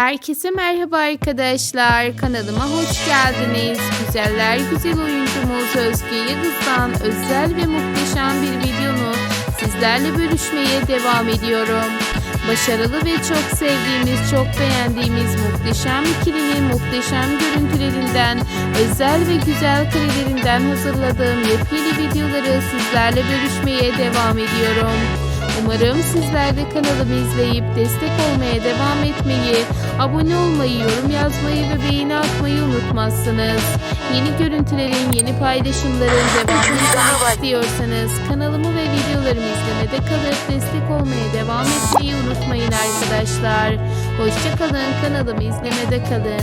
Herkese merhaba arkadaşlar. Kanalıma hoş geldiniz. Güzeller güzel oyuncumuz Özge Yıldız'dan özel ve muhteşem bir videonu sizlerle bölüşmeye devam ediyorum. Başarılı ve çok sevdiğimiz, çok beğendiğimiz muhteşem ikilinin muhteşem görüntülerinden, özel ve güzel karelerinden hazırladığım yepyeni videoları sizlerle bölüşmeye devam ediyorum. Umarım sizler de kanalımı izleyip destek olmaya devam etmeyi, abone olmayı, yorum yazmayı ve beğeni atmayı unutmazsınız. Yeni görüntülerin, yeni paylaşımların devamını istiyorsanız kanalımı ve videolarımı izlemede kalıp destek olmaya devam etmeyi unutmayın arkadaşlar. Hoşçakalın, kanalımı izlemede kalın.